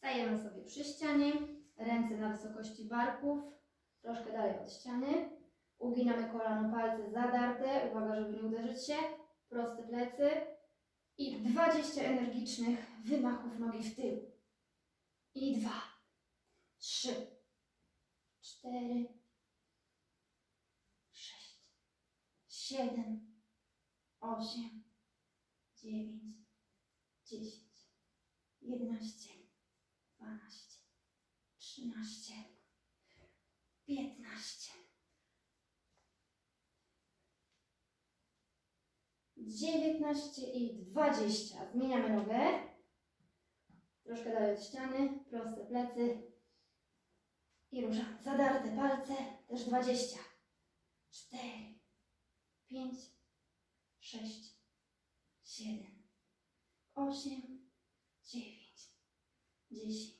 Stajemy sobie przy ścianie, ręce na wysokości barków, troszkę dalej od ściany. Uginamy kolano, palce zadarte, uwaga, żeby nie uderzyć się, proste plecy i 20 energicznych wymachów nogi w tył. I dwa, trzy, cztery, sześć, siedem, osiem, dziewięć, dziesięć, jedenaście, dwanaście, trzynaście, piętnaście, dziewiętnaście i dwadzieścia. Zmieniamy nogę. Troszkę dalej od ściany, proste plecy. I ruszam. Zadarte palce, też dwadzieścia. Cztery, pięć, sześć, siedem, osiem, dziewięć, dziesięć,